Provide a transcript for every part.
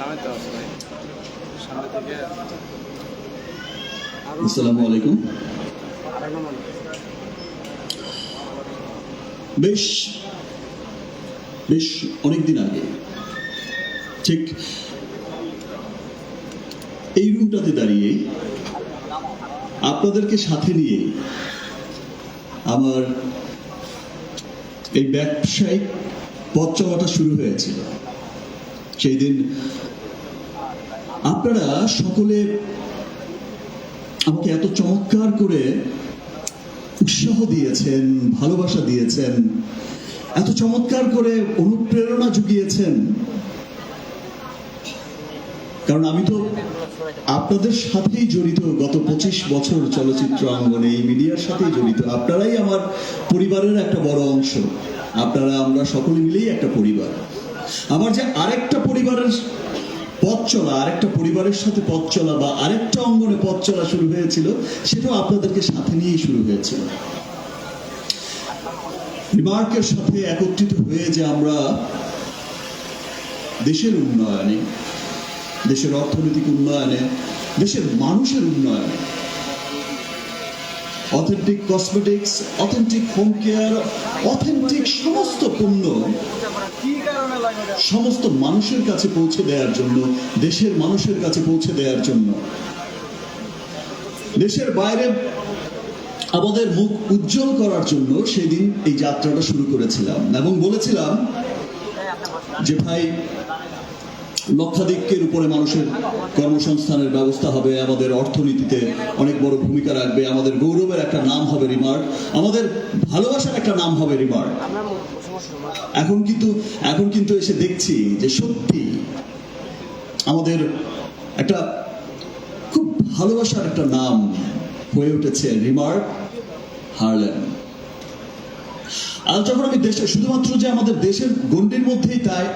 নামে তো সামনে থেকে আসসালামু আলাইকুম। বেশ বেশ অনেকদিন আগে। ঠিক এই রুমটাতে দাঁড়িয়ে আপনাদেরকে সাথে নিয়ে আমার এই ব্যবসায়িক পথ চলাটা শুরু হয়েছিল। সেই দিন আপনারা সকলে আমাকে এত চমৎকার করে উৎসাহ দিয়েছেন, ভালোবাসা দিয়েছেন, এত চমৎকার করে অনুপ্রেরণা জুগিয়েছেন। কারণ আমি তো আপনাদের সাথেই জড়িত, গত পঁচিশ বছর চলচ্চিত্র অঙ্গনে এই মিডিয়ার সাথেই জড়িত। আপনারাই আমার পরিবারের একটা বড় অংশ। আপনারা, আমরা সকলে মিলেই একটা পরিবার। আমার যে আরেকটা পরিবারের পথ চলা, আরেকটা পরিবারের সাথে পথ চলা বা আরেকটা অঙ্গনে পথ চলা শুরু হয়েছিল, সেটাও আপনাদেরকে সাথে নিয়েই শুরু হয়েছিল। রিমার্কের সাথে একত্রিত হয়ে যে আমরা দেশের উন্নয়নে, দেশের অর্থনৈতিক উন্নয়নে, দেশের মানুষের উন্নয়নে authentic cosmetics authentic home care authentic সমস্ত পণ্য সমস্ত মানুষের কাছে পৌঁছে দেওয়ার জন্য, দেশের মানুষের কাছে পৌঁছে দেওয়ার জন্য। দেশের বাইরে আমাদের মুখ উজ্জ্বল করার জন্য সেদিন এই যাত্রাটা শুরু করেছিলাম এবং বলেছিলাম যে ভাই, লক্ষাধিকের উপরে মানুষের কর্মসংস্থানের ব্যবস্থা হবে, আমাদের অর্থনীতিতে অনেক বড় ভূমিকা রাখবে, আমাদের গৌরবের একটা নাম হবে রিমার্ক, আমাদের ভালোবাসার একটা নাম হবে রিমার্ক। এখন কিন্তু এখন কিন্তু এসে দেখছি যে সত্যি আমাদের একটা খুব ভালোবাসার একটা নাম হয়ে উঠেছে রিমার্ক হারলেন। আজ যখন আমি দেশে শুধুমাত্র যে আমাদের দেশের গণ্ডির মধ্যেই তাই,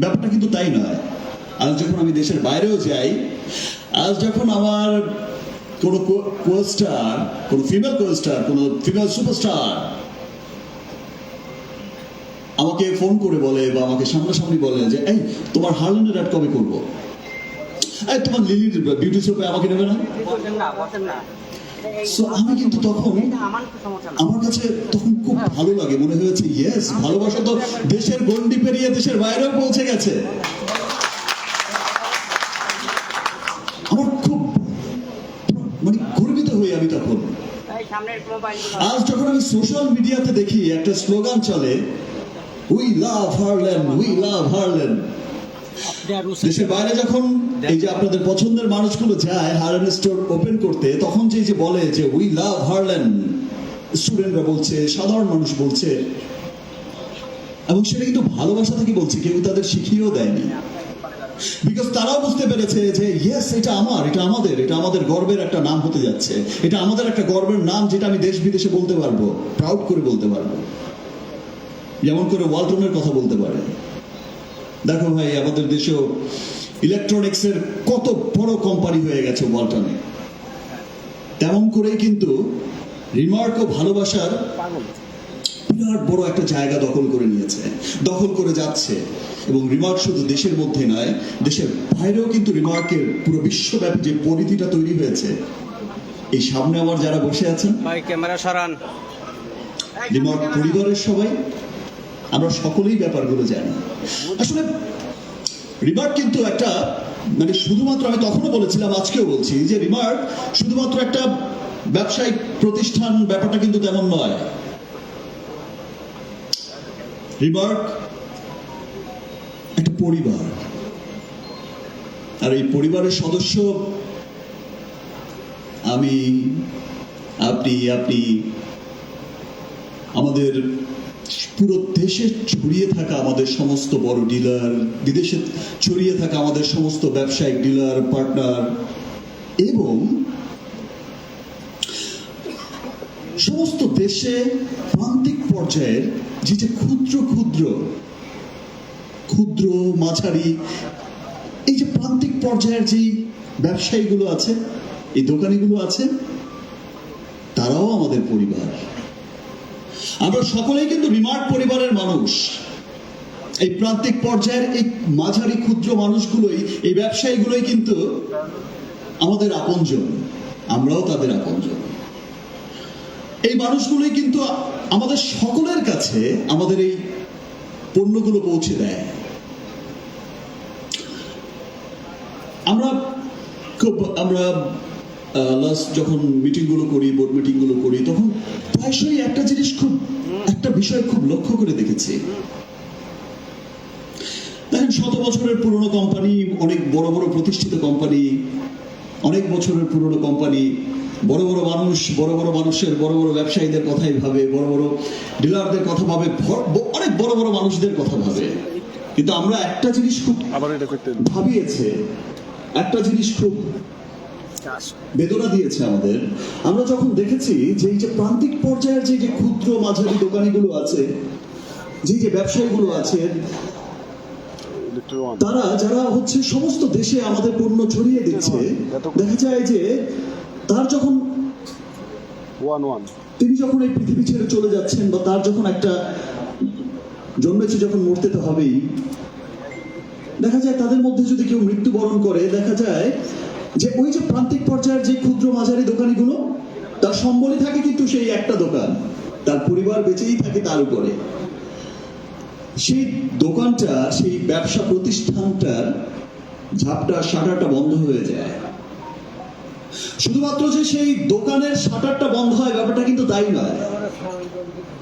ব্যাপারটা কিন্তু তাই নয়। আজ যখন আমি দেশের বাইরেও যাই, আজ যখন আমার কোনো কোস্টার কোনো ফিমেল কোস্টার কোনো ফিমেল সুপারস্টার আমাকে ফোন করে বলে বা আমাকে সামনাসামনি বলে যে এই তোমার হার্লেনের অ্যাড কবে করব? এই তোমার লিলির বিউটি শপে আমাকে নেবে না? সো আমি কিন্তু তখন আমার কাছে তখন খুব ভালো লাগে মনে হয়েছে ইয়েস ভালোবাসা তো দেশের গন্ডি পেরিয়ে দেশের বাইরেও পৌঁছে গেছে। আমার খুব মানে গর্বিত হই আমি তখন। আজ যখন আমি সোশ্যাল মিডিয়াতে দেখি একটা স্লোগান চলে we love Haaland we love Haaland দেশের বাইরে যখন এই যে আপনাদের পছন্দের মানুষগুলো যায় হারল্যান্ড স্টোর ওপেন করতে, তখন যে যে বলে যে উই লাভ হারল্যান্ড স্টুডেন্টরা বলছে, সাধারণ মানুষ বলছে, এবং সেটা কিন্তু ভালোবাসা থেকে বলছে, কেউ তাদের শিখিয়েও দেয়নি। বিকজ তারাও বুঝতে পেরেছে যে ইয়েস এটা আমার, এটা আমাদের এটা আমাদের গর্বের একটা নাম হতে যাচ্ছে। এটা আমাদের একটা গর্বের নাম, যেটা আমি দেশ বিদেশে বলতে পারব প্রাউড করে বলতে পারব। যেমন করে ওয়ালটনের কথা বলতে পারে। দেখো ভাই আমাদের দেশেও ইলেকট্রনিক্সের কত বড় কোম্পানি হয়ে গেছে ওয়ালটনে। তেমন করে কিন্তু রিমার্ক ও ভালোবাসার বিরাট বড় একটা জায়গা দখল করে নিয়েছে দখল করে যাচ্ছে। এবং রিমার্ক শুধু দেশের মধ্যে নয় দেশের বাইরেও কিন্তু রিমার্কের পুরো বিশ্বব্যাপী যে পরিধিটা তৈরি হয়েছে এই সামনে আমার যারা বসে আছেন ভাই ক্যামেরা সরান। রিমার্ক পরিবারের সবাই আমরা সকলেই ব্যাপারগুলো জানি। আসলে রিমার্ক কিন্তু একটা মানে শুধুমাত্র আমি তখনও বলেছিলাম, আজকেও বলছি যে রিমার্ক শুধুমাত্র একটা ব্যবসায়িক প্রতিষ্ঠান ব্যাপারটা কিন্তু তেমন নয়। রিমার্ক একটা পরিবার। আর এই পরিবারের সদস্য আমি, আপনি আপনি, আমাদের পুরো দেশে ছড়িয়ে থাকা আমাদের সমস্ত বড় ডিলার, বিদেশে ছড়িয়ে থাকা আমাদের সমস্ত ব্যবসায়িক ডিলার, পার্টনার এবং সমস্ত দেশে প্রান্তিক পর্যায়ের যে যে ক্ষুদ্র ক্ষুদ্র ক্ষুদ্র মাঝারি, এই যে প্রান্তিক পর্যায়ের যেই ব্যবসায়ীগুলো আছে, এই দোকানিগুলো আছে, তারাও আমাদের পরিবার। আমরা সকলেই কিন্তু রিমার্ক পরিবারের মানুষ। এই প্রান্তিক পর্যায়ের এই মাঝারি ক্ষুদ্র মানুষগুলোই, এই ব্যবসায়ীগুলোই কিন্তু আমাদের আপনজন। আমরাও তাদের আপনজন। এই মানুষগুলোই কিন্তু আমাদের সকলের কাছে আমাদের এই পণ্যগুলো পৌঁছে দেয়। আমরা খুব, আমরা লাস্ট যখন মিটিংগুলো করি বোর্ড মিটিংগুলো করি তখন প্রায়শই একটা জিনিস খুব একটা বিষয় খুব লক্ষ্য করে দেখেছি। দেখেন শত বছরের পুরনো কোম্পানি অনেক বড় বড় প্রতিষ্ঠিত কোম্পানি অনেক বছরের পুরনো কোম্পানি বড় বড় মানুষ বড় বড় মানুষের বড় বড় ব্যবসায়ীদের কথাই ভাবে বড় বড় ডিলারদের কথা ভাবে অনেক বড় বড় মানুষদের কথা ভাবে। কিন্তু আমরা একটা জিনিস খুব ভাবিয়েছে একটা জিনিস খুব বেদনা দিয়েছে আমাদের। আমরা যখন দেখেছি যে এই যে প্রান্তিক পর্যায়ের যে যে ক্ষুদ্র মাঝারি দোকানিগুলো আছে যে যে ব্যবসায়ীগুলো আছে তারা যারা হচ্ছে সমস্ত দেশে আমাদের পণ্য ছড়িয়ে দিচ্ছে দেখা যায় যে তার যখন তিনি যখন এই পৃথিবী ছেড়ে চলে যাচ্ছেন বা তার যখন একটা জন্মেছে যখন মরতে তো হবেই দেখা যায় তাদের মধ্যে যদি কেউ মৃত্যুবরণ করে দেখা যায় যে ওই যে প্রান্তিক পর্যায়ের যে ক্ষুদ্র মাঝারি দোকানিগুলো, তার সম্বলই থাকে কিন্তু সেই একটা দোকান। তার পরিবার বেঁচেই থাকে তার উপরে। সেই দোকানটা, সেই ব্যবসা প্রতিষ্ঠানটার ঝাপটা, শাটারটা বন্ধ হয়ে যায়। শুধুমাত্র যে সেই দোকানের শাটারটা বন্ধ হয়, ব্যাপারটা কিন্তু তাই নয়।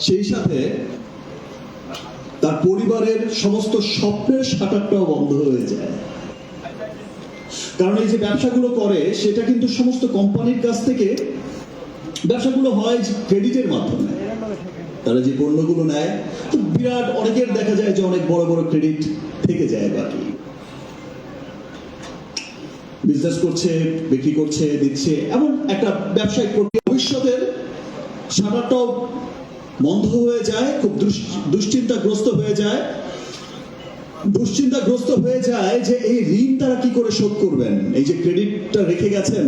সেই সাথে তার পরিবারের সমস্ত স্বপ্নের শাটারটাও বন্ধ হয়ে যায়। কারণ এই যে ব্যবসাগুলো করে, সেটা কিন্তু সমস্ত কোম্পানির কাছ থেকে ব্যবসাগুলো হয় ক্রেডিটের মাধ্যমে। তারা যে পণ্যগুলো নেয়, তো বিরাট অনেকের দেখা যায় যে অনেক বড় বড় ক্রেডিট থেকে যায় বাকি। বিজনেস করছে, বিক্রি করছে, দিচ্ছে, এমন একটা ব্যবসায়িক প্রক্রিয়া। ভবিষ্যতের শাটারটাও বন্ধ হয়ে যায়, খুব দুশ্চিন্তাগ্রস্ত হয়ে যায়। দুশ্চিন্তাগ্রস্ত হয়ে যায় যে এই ঋণ তারা কি করে শোধ করবেন? এই যে ক্রেডিটটা রেখে গেছেন।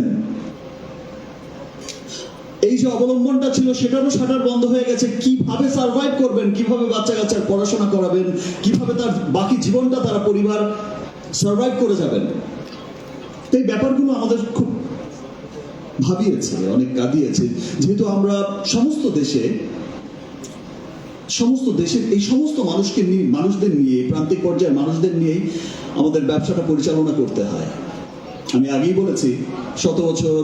এই যে অবলম্বনটা ছিল সেটারও শাটার বন্ধ হয়ে গেছে। কীভাবে সার্ভাইভ করবেন? কীভাবে বাচ্চা কাচ্চার পড়াশোনা করাবেন? কীভাবে তার বাকি জীবনটা তারা পরিবার সার্ভাইভ করে যাবেন? এই ব্যাপারগুলো আমাদের খুব ভাবিয়েছে, অনেক কাঁদিয়েছে। যেহেতু আমরা সমস্ত দেশে সমস্ত দেশের, এই সমস্ত মানুষকে নিয়ে, মানুষদের নিয়ে প্রান্তিক পর্যায়ের মানুষদের নিয়েই আমাদের ব্যবসাটা পরিচালনা করতে হয়। আমি আগেই বলেছি, শত বছর,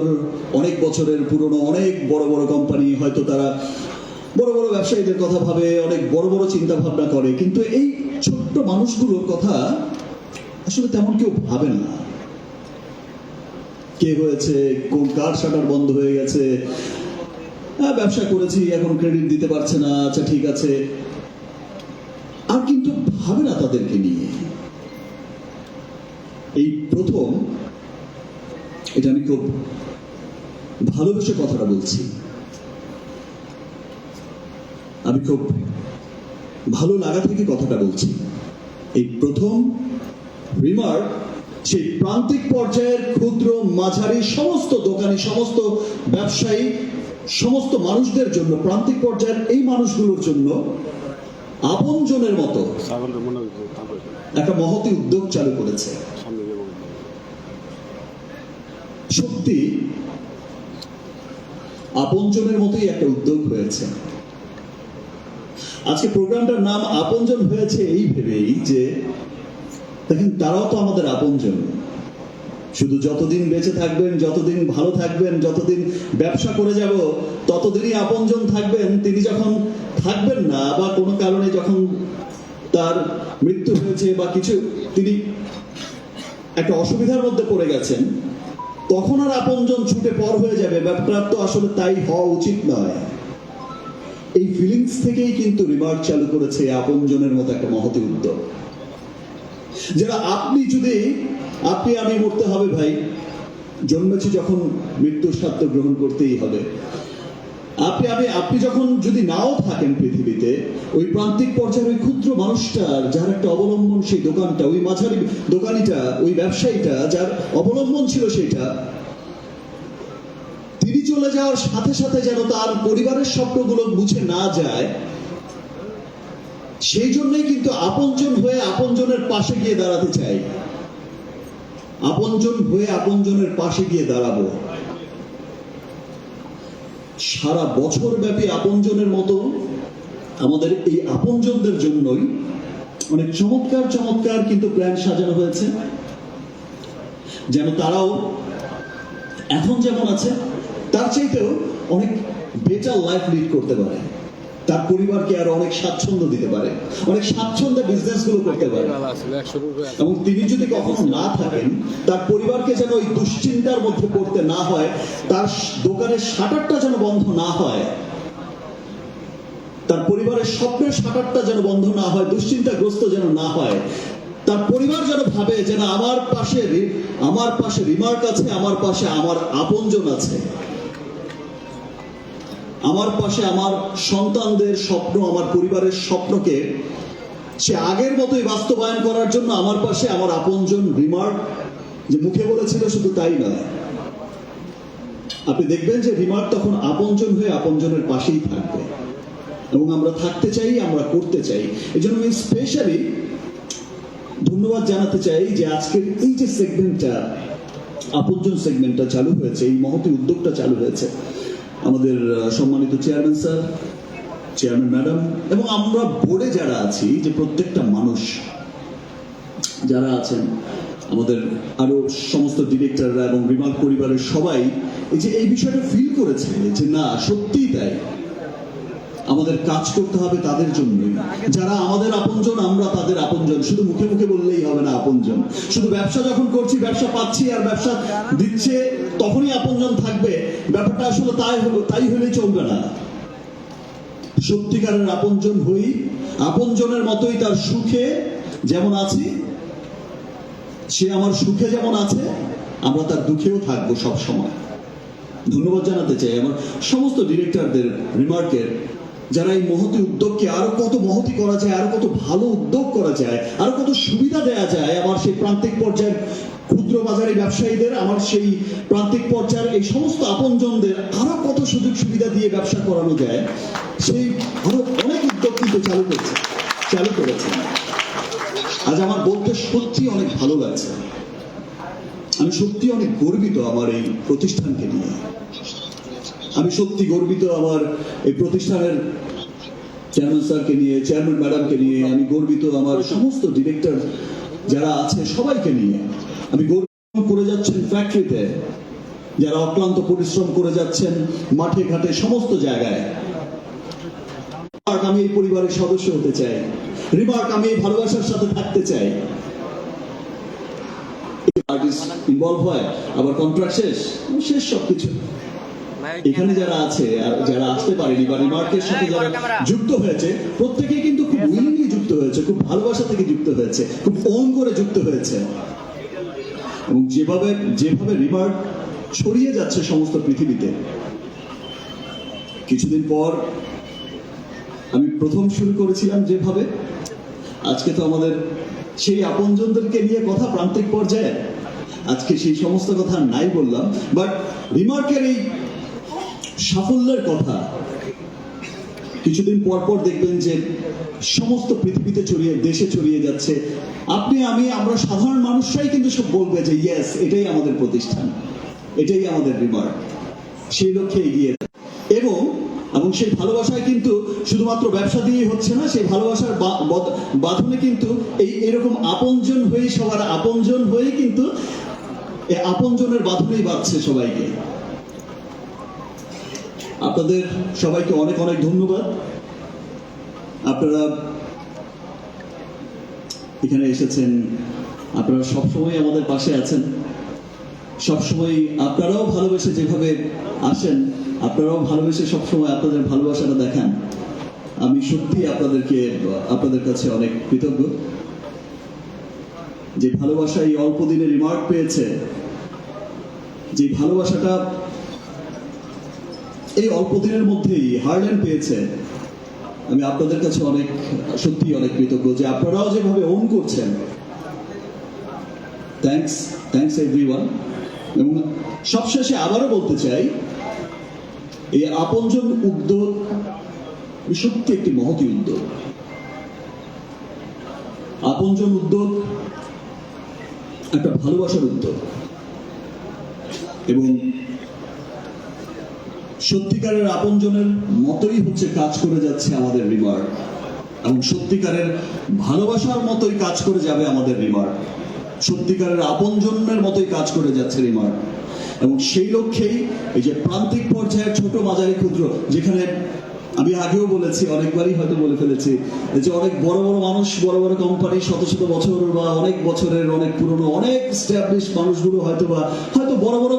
অনেক বছরের পুরনো, অনেক বড় বড় কোম্পানি হয়তো তারা বড় বড় ব্যবসায়ীদের কথা ভাবে, অনেক বড় বড় চিন্তা ভাবনা করে, কিন্তু এই ছোট্ট মানুষগুলোর কথা আসলে তেমন কেউ ভাবে না। কে হয়েছে, কোন কার শাটার বন্ধ হয়ে গেছে ব্যবসা করেছি, এখন ক্রেডিট দিতে পারছে না আচ্ছা ঠিক আছে। আর কিন্তু ভাবে না তাদেরকে নিয়ে। এই প্রথম, এটা আমি খুব ভালোবেসে কথাটা বলছি। আমি খুব ভালো লাগা থেকে কথাটা বলছি। এই প্রথম রিমার্ক সেই প্রান্তিক পর্যায়ের ক্ষুদ্র মাঝারি সমস্ত দোকানি, সমস্ত ব্যবসায়ী সমস্ত মানুষদের জন্য, প্রান্তিক পর্যায়ের এই মানুষগুলোর জন্য আপনজনের মতো একটা মহতি উদ্যোগ চালু করেছে। সত্যি, আপনজনের মতোই একটা উদ্যোগ হয়েছে। আজকে প্রোগ্রামটার নাম আপনজন হয়েছে এই ভেবেই যে, দেখেন, তারাও তো আমাদের আপনজন। শুধু যতদিন বেঁচে থাকবেন, যতদিন ভালো থাকবেন, যতদিন ব্যবসা করে যাব, ততদিনই আপনজন থাকবেন। তিনি যখন থাকবেন না বা কোনো কারণে যখন তার মৃত্যু হয়েছে বা কিছু, তিনি একটা অসুবিধার মধ্যে পড়ে গেছেন, তখন আর আপনজন ছুটে পর হয়ে যাবে। ব্যাপারটা তো আসলে তাই হওয়া উচিত নয়। এই ফিলিংস থেকেই কিন্তু রিমার্ক চালু করেছে আপনজনের মতো একটা মহতি উদ্যোগ। যারা আপনি যদি আপনি আমি মরতে হবে ভাই। জন্মেছি যখন মৃত্যুর স্বার্থ গ্রহণ করতেই হবে। আপনি আমি আপনি যখন যদি নাও থাকেন পৃথিবীতে, ওই প্রান্তিক পর্যায়ের ওই ক্ষুদ্র মানুষটার যার একটা অবলম্বন সেই দোকানটা, ওই মাঝারি দোকানিটা, ওই ব্যবসায়ীটা, যার অবলম্বন ছিল সেটা তিনি চলে যাওয়ার সাথে সাথে যেন তার পরিবারের স্বপ্নগুলো বুঝে না যায়, সেই জন্যই কিন্তু আপনজন হয়ে আপনজনের পাশে গিয়ে দাঁড়াতে চাই। আপনজন হয়ে আপনজনের পাশে গিয়ে দাঁড়াবো। সারা বছর ব্যাপী আপনজনের মতো আমাদের এই আপনজনদের জন্যই অনেক চমৎকার চমৎকার কিন্তু প্ল্যান সাজানো হয়েছে। যেন তারাও এখন যেমন আছে, তার চাইতেও অনেক বেটার লাইফ লিড করতে পারে। তার পরিবারকে আরও অনেক স্বাচ্ছন্দ্য দিতে পারে। অনেক স্বাচ্ছন্দ্যে বিজনেসগুলো করতে পারে। এবং তিনি যদি কখনো না থাকেন তার পরিবারকে যেন ওই দুশ্চিন্তার মধ্যে পড়তে না হয় তার দোকানের শাটারটা যেন বন্ধ না হয় তার পরিবারের স্বপ্নের শাটারটা যেন বন্ধ না হয় দুশ্চিন্তাগ্রস্ত যেন না হয় তার পরিবার যেন ভাবে যেন আমার পাশে আমার পাশে রিমার্ক আছে আমার পাশে আমার আপনজন আছে। আমার পাশে আমার সন্তানদের স্বপ্ন, আমার পরিবারের স্বপ্নকে সে আগের মতোই বাস্তবায়ন করার জন্য আমার পাশে আমার আপনজন রিমার্ক যে মুখে বলেছিল শুধু তাই নয়। আপনি দেখবেন যে রিমার্ক তখন আপনজন হয়ে আপনজনের পাশেই থাকবে। এবং আমরা থাকতে চাই, আমরা করতে চাই। এই জন্য আমি স্পেশালি ধন্যবাদ জানাতে চাই যে আজকের এই যে সেগমেন্টটা আপনজন সেগমেন্টটা চালু হয়েছে, এই মহতি উদ্যোগটা চালু হয়েছে আমাদের সম্মানিত চেয়ারম্যান স্যার, চেয়ারম্যান ম্যাডাম, এবং আমরা বোর্ডে যারা আছি, যে প্রত্যেকটা মানুষ যারা আছেন, আমাদের আরও সমস্ত ডিরেক্টররা এবং রিমার্ক পরিবারের সবাই, এই যে এই বিষয়টা ফিল করেছে যে না, সত্যিই তাই। আমাদের কাজ করতে হবে তাদের জন্যই যারা আমাদের আপনজন, আমরা তাদের আপনজন। শুধু মুখে মুখে বললেই হবে না আপনজন। শুধু ব্যবসা যখন করছি, ব্যবসা পাচ্ছি আর ব্যবসা দিচ্ছে, তখনই আপনজন থাকবে। ব্যাপারটা আসলে তাই হলো- তাই হলেই চলবে না। সত্যিকারের আপনজন হই, আপনজনের মতোই তার সুখে যেমন আছি, সে আমার সুখে যেমন আছে, আমরা তার দুঃখেও থাকব সব সময় ধন্যবাদ জানাতে চাই। আমার সমস্ত ডিরেক্টরদের রিমার্কের যারা এই মহতি উদ্যোগকে আরও কত মহতি করা যায়, আরও কত ভালো উদ্যোগ করা যায়, আরও কত সুবিধা দেওয়া যায়, আমার সেই প্রান্তিক পর্যায়ের ক্ষুদ্র বাজারি ব্যবসায়ীদের, আমার সেই প্রান্তিক পর্যায়ের এই সমস্ত আপনজনদের আরও কত সুযোগ সুবিধা দিয়ে ব্যবসা করানো যায়, সেই আরও অনেক উদ্যোগ কিন্তু চালু করছে, চালু করেছে। আজ আমার বলতে সত্যি অনেক ভালো লাগছে। আমি সত্যি অনেক গর্বিত আমার এই প্রতিষ্ঠানকে নিয়ে। আমি সত্যি গর্বিত আমার এই প্রতিষ্ঠানের চেয়ারম্যান স্যারকে নিয়ে চেয়ারম্যান ম্যাডামকে নিয়ে, আমি গর্বিত আমার সমস্ত ডিরেক্টর যারা আছে সবাইকে নিয়ে। আমি গর্ব করে যাচ্ছেন ফ্যাক্টরিতে যারা অক্লান্ত পরিশ্রম করে যাচ্ছেন মাঠে ঘাটে সমস্ত জায়গায়। আমি এই পরিবারের সদস্য হতে চাই। রিমার্ক আমি এই ভালোবাসার সাথে থাকতে চাই। আর্টিস্ট ইনভলভ হয়, আবার কন্ট্রাক্ট শেষ শেষ সবকিছু। এখানে যারা আছে যারা আসতে পারেনি বা রিমার্কের সাথে যারা যুক্ত হয়েছে, প্রত্যেকেই কিন্তু খুব উইলিংলি যুক্ত হয়েছে, খুব ভালোবাসা থেকে যুক্ত হয়েছে, খুব ওন করে যুক্ত হয়েছে। এবং যেভাবে যেভাবে রিমার্ক ছড়িয়ে যাচ্ছে সমস্ত পৃথিবীতে, কিছুদিন পর আমি প্রথম শুরু করেছিলাম যেভাবে, আজকে তো আমাদের সেই আপনজনদেরকে নিয়ে কথা প্রান্তিক পর্যায়ে, আজকে সেই সমস্ত কথা নাই বললাম বাট রিমার্কের এই সাফল্যের কথা। কিছুদিন পর পর দেখবেন যে সমস্ত পৃথিবীতে ছড়িয়ে, দেশে ছড়িয়ে যাচ্ছে। আপনি, আমি, আমরা সাধারণ মানুষরাই কিন্তু সব বলবে যে ইয়েস এটাই আমাদের প্রতিষ্ঠান। এটাই আমাদের রিমার্ক সেই লক্ষ্যে এগিয়ে এবং এবং সেই ভালোবাসায় কিন্তু শুধুমাত্র ব্যবসা দিয়েই হচ্ছে না, সেই ভালোবাসার বাঁধনে কিন্তু এই, এরকম আপনজন হয়ে সবার আপনজন হয়ে কিন্তু আপনজনের বাঁধনেই বাঁধছে সবাইকে। আপনাদের সবাইকে অনেক অনেক ধন্যবাদ। আপনারা এখানে এসেছেন, আপনারা সবসময় আমাদের পাশে আছেন। সবসময় আপনারাও ভালোবেসে যেভাবে আসেন, আপনারাও ভালোবেসে সবসময় আপনাদের ভালোবাসাটা দেখান। আমি সত্যি আপনাদেরকে, আপনাদের কাছে অনেক কৃতজ্ঞ। যে ভালোবাসা এই অল্প দিনে রিমার্ক পেয়েছে, যে ভালোবাসাটা এই অল্প দিনের মধ্যেই হারল্যান্ড পেয়েছে আমি আপনাদের কাছে অনেক, সত্যি অনেক কৃতজ্ঞ যে আপনারাও যেভাবে ওন করছেন। থ্যাঙ্কস থ্যাঙ্কস এভরিওয়ান এবং সবশেষে আবারও বলতে চাই, এই আপনজন উদ্যোগ সত্যি একটি মহতি উদ্যোগ আপনজন উদ্যোগ একটা ভালোবাসার উদ্যোগ এবং সত্যিকারের আপনজনের মতোই হচ্ছে কাজ করে যাচ্ছে আমাদের রিমার। এবং সত্যিকারের ভালোবাসার মতোই কাজ করে যাবে আমাদের রিমার। সত্যিকারের আপনজনের মতোই কাজ করে যাচ্ছে রিমার। এবং সেই লক্ষ্যেই এই যে প্রান্তিক পর্যায়ের ছোট মাঝারি ক্ষুদ্র, যেখানে আমি আগেও বলেছি, অনেকবারই হয়তো বলে ফেলেছি, যে অনেক বড় বড় মানুষ, বড় বড় কোম্পানি শত শত বছর বা অনেক বছরের, অনেক পুরনো, অনেক মানুষগুলো হয়তো বা হয়তো বড় বড়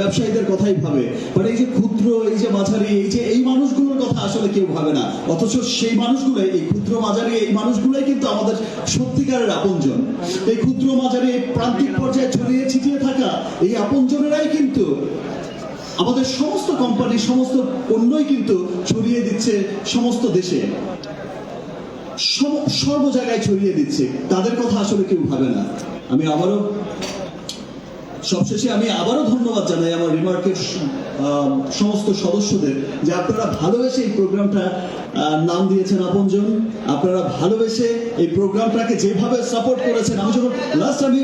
ব্যবসায়ীদের কথাই ভাবে। বাট এই যে ক্ষুদ্র, এই যে মাঝারি, এই যে এই মানুষগুলোর কথা আসলে কেউ ভাবে না। অথচ সেই মানুষগুলো এই ক্ষুদ্র মাঝারি, এই মানুষগুলোই কিন্তু আমাদের সত্যিকারের আপনজন। এই ক্ষুদ্র মাঝারি প্রান্তিক পর্যায়ে ছড়িয়ে ছিটিয়ে থাকা এই আপনজনেরাই কিন্তু আমাদের সমস্ত কোম্পানি সমস্ত পণ্যই কিন্তু ছড়িয়ে দিচ্ছে সমস্ত দেশে। সর্ব জায়গায় ছড়িয়ে দিচ্ছে। তাদের কথা আসলে কেউ ভাবে না। আমি আবারও সবশেষে আমি আবারও ধন্যবাদ জানাই আমার রিমার্কের সমস্ত সদস্যদের যে আপনারা ভালোবেসে এই প্রোগ্রামটা নাম দিয়েছেন আপনজন, আপনারা ভালোবেসে এই প্রোগ্রামটাকে যেভাবে সাপোর্ট করেছেন, আমি যখন লাস্ট আমি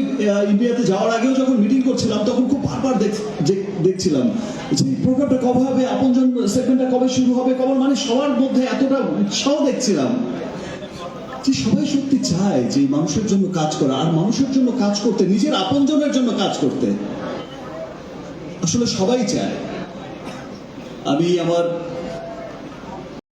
ইন্ডিয়াতে যাওয়ার আগেও যখন মিটিং করছিলাম, তখন খুব বারবার দেখ- দেখছিলাম যে প্রোগ্রামটা কবে হবে, আপনজন সেগমেন্টটা কবে শুরু হবে কবে মানে সবার মধ্যে এতটা উৎসাহ দেখছিলাম। যে সবাই সত্যি চায় যে মানুষের জন্য কাজ করা, আর মানুষের জন্য কাজ করতে, নিজের আপনজনের জন্য কাজ করতে, আসলে সবাই চায়। আমি আমার